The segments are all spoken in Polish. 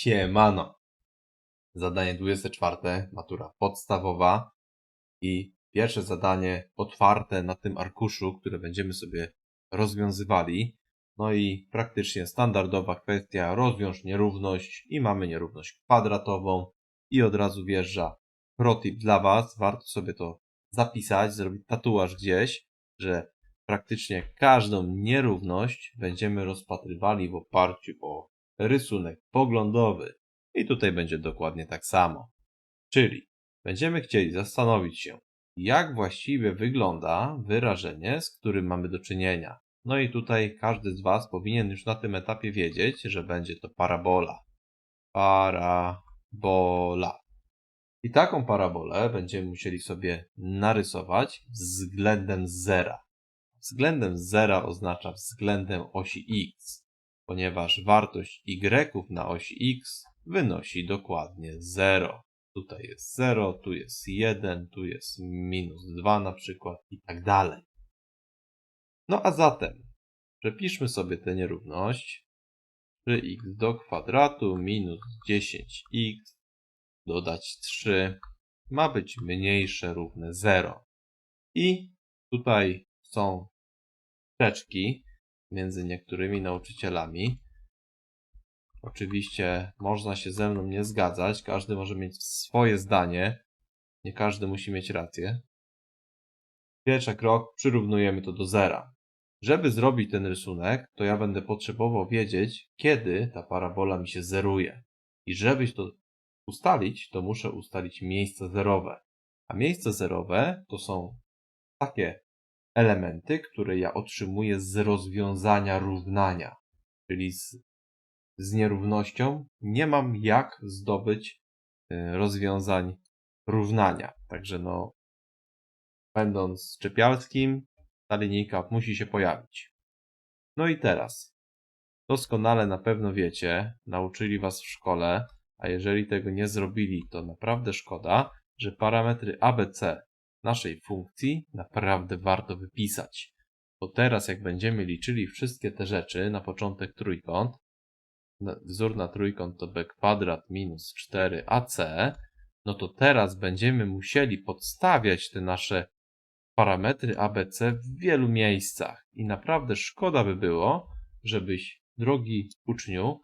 Siemano. Zadanie 24, matura podstawowa i pierwsze zadanie otwarte na tym arkuszu, które będziemy sobie rozwiązywali. No i praktycznie standardowa kwestia, rozwiąż nierówność i mamy nierówność kwadratową i od razu wjeżdża protip dla Was, warto sobie to zapisać, zrobić tatuaż gdzieś, że praktycznie każdą nierówność będziemy rozpatrywali w oparciu o rysunek poglądowy. I tutaj będzie dokładnie tak samo. Czyli będziemy chcieli zastanowić się, jak właściwie wygląda wyrażenie, z którym mamy do czynienia. No i tutaj każdy z Was powinien już na tym etapie wiedzieć, że będzie to parabola. Parabola. I taką parabolę będziemy musieli sobie narysować względem zera. Względem zera oznacza względem osi x, ponieważ wartość y na osi x wynosi dokładnie 0. Tutaj jest 0, tu jest 1, tu jest minus 2 na przykład i tak dalej. No a zatem przepiszmy sobie tę nierówność. 3x do kwadratu minus 10x dodać 3 ma być mniejsze równe 0. I tutaj są teczki między niektórymi nauczycielami. Oczywiście można się ze mną nie zgadzać, każdy może mieć swoje zdanie, nie każdy musi mieć rację. Pierwszy krok, przyrównujemy to do zera. Żeby zrobić ten rysunek, to ja będę potrzebował wiedzieć, kiedy ta parabola mi się zeruje. I żebyś to ustalić, to muszę ustalić miejsca zerowe. A miejsca zerowe to są takie elementy, które ja otrzymuję z rozwiązania równania. Czyli z, z nierównością nie mam jak zdobyć y, rozwiązań równania. Także no, będąc czepialskim, ta linijka musi się pojawić. No i teraz. Doskonale na pewno wiecie, nauczyli was w szkole, a jeżeli tego nie zrobili, to naprawdę szkoda, że parametry ABC naszej funkcji naprawdę warto wypisać. Bo teraz jak będziemy liczyli wszystkie te rzeczy, na początek trójkąt, wzór na trójkąt to b kwadrat minus 4ac, no to teraz będziemy musieli podstawiać te nasze parametry ABC w wielu miejscach. I naprawdę szkoda by było, żebyś, drogi uczniu,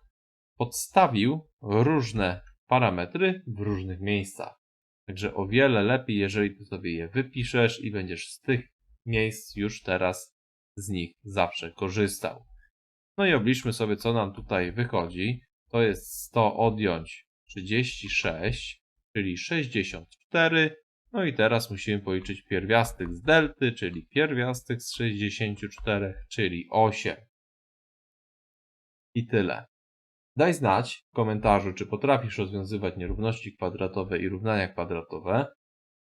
podstawił różne parametry w różnych miejscach. Także o wiele lepiej, jeżeli ty sobie je wypiszesz i będziesz z tych miejsc już teraz z nich zawsze korzystał. No i obliczmy sobie, co nam tutaj wychodzi. To jest 100 odjąć 36, czyli 64. No i teraz musimy policzyć pierwiastek z delty, czyli pierwiastek z 64, czyli 8. I tyle. Daj znać w komentarzu, czy potrafisz rozwiązywać nierówności kwadratowe i równania kwadratowe,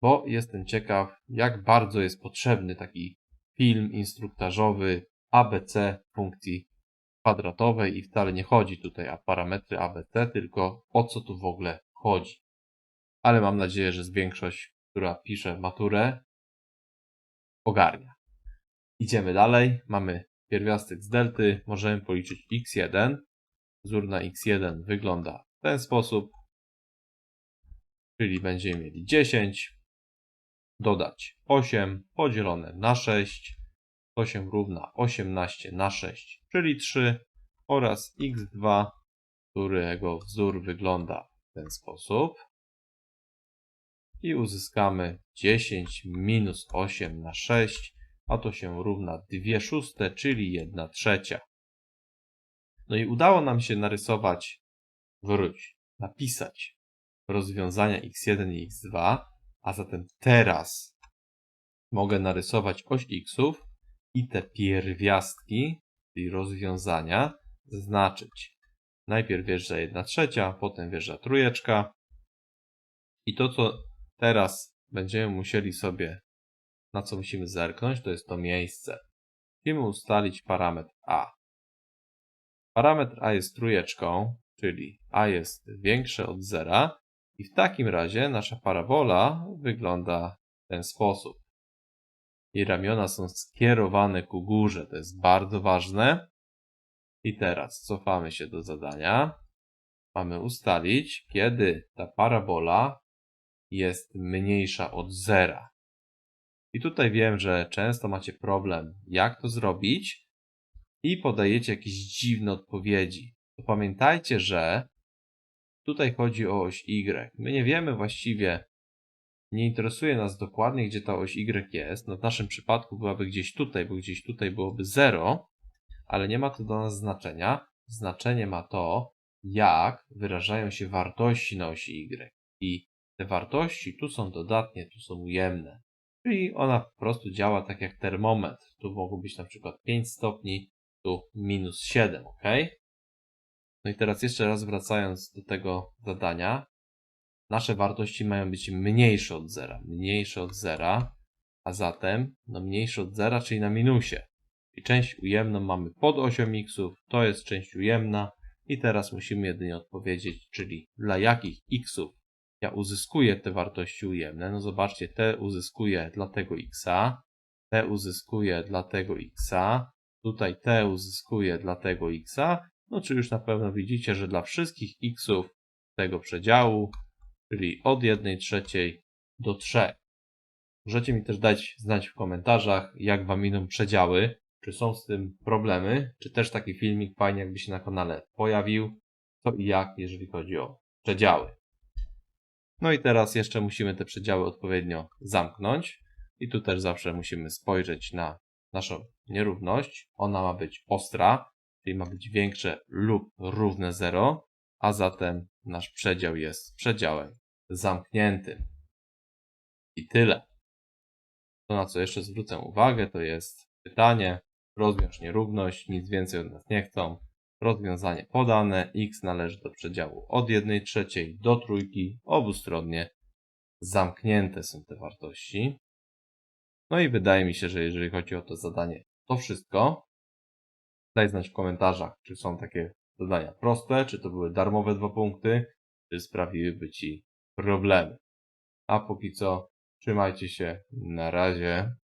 bo jestem ciekaw, jak bardzo jest potrzebny taki film instruktażowy ABC funkcji kwadratowej i wcale nie chodzi tutaj o parametry ABC, tylko o co tu w ogóle chodzi. Ale mam nadzieję, że z większość, która pisze maturę, ogarnia. Idziemy dalej. Mamy pierwiastek z delty. Możemy policzyć x1 Wzór na x1 wygląda w ten sposób, czyli będziemy mieli 10, dodać 8 podzielone na 6, to się równa 18 na 6, czyli 3 oraz x2, którego wzór wygląda w ten sposób. I uzyskamy 10 minus 8 na 6, a to się równa 2 szóste, czyli 1 trzecia. No i udało nam się narysować, wróć, napisać rozwiązania x1 i x2, a zatem teraz mogę narysować oś xów i te pierwiastki, czyli rozwiązania, zaznaczyć. Najpierw wjeżdża 1 trzecia, potem wjeżdża trójeczka. I to, co teraz będziemy musieli sobie, na co musimy zerknąć, to jest to miejsce. Musimy ustalić parametr a. Parametr a jest trójeczką, czyli a jest większe od zera i w takim razie nasza parabola wygląda w ten sposób. Jej ramiona są skierowane ku górze, to jest bardzo ważne. I teraz cofamy się do zadania. mamy ustalić, kiedy ta parabola jest mniejsza od zera. I tutaj wiem, że często macie problem, jak to zrobić i podajecie jakieś dziwne odpowiedzi. To pamiętajcie, że tutaj chodzi o oś Y. My nie wiemy właściwie, nie interesuje nas dokładnie, gdzie ta oś Y jest. No w naszym przypadku byłaby gdzieś tutaj, bo gdzieś tutaj byłoby 0, ale nie ma to do nas znaczenia. Znaczenie ma to, jak wyrażają się wartości na osi Y. I te wartości tu są dodatnie, tu są ujemne. Czyli ona po prostu działa tak jak termometr. Tu mogło być na przykład 5 stopni, tu minus 7, ok? No i teraz jeszcze raz wracając do tego zadania. Nasze wartości mają być mniejsze od zera. Mniejsze od zera, a zatem no mniejsze od zera, czyli na minusie. I część ujemną mamy pod osią xów, to jest część ujemna. I teraz musimy jedynie odpowiedzieć, czyli dla jakich xów ja uzyskuję te wartości ujemne. No zobaczcie, te uzyskuję dla tego xa, te uzyskuję dla tego xa, tutaj te uzyskuję dla tego xa, no czy już na pewno widzicie, że dla wszystkich xów tego przedziału, czyli od 1 trzeciej do 3. Możecie mi też dać znać w komentarzach, jak Wam idą przedziały, czy są z tym problemy, czy też taki filmik fajnie jakby się na kanale pojawił, co i jak, jeżeli chodzi o przedziały. No i teraz jeszcze musimy te przedziały odpowiednio zamknąć. I tu też zawsze musimy spojrzeć na naszą nierówność. Ona ma być ostra, czyli ma być większe lub równe 0, a zatem nasz przedział jest przedziałem zamkniętym. I tyle. To na co jeszcze zwrócę uwagę, to jest pytanie, rozwiąż nierówność, nic więcej od nas nie chcą. Rozwiązanie podane, x należy do przedziału od 1 trzeciej do trójki, obustronnie zamknięte są te wartości. No i wydaje mi się, że jeżeli chodzi o to zadanie, to wszystko. Daj znać w komentarzach, czy są takie zadania proste, czy to były darmowe dwa punkty, czy sprawiłyby Ci problemy. A póki co, trzymajcie się, na razie.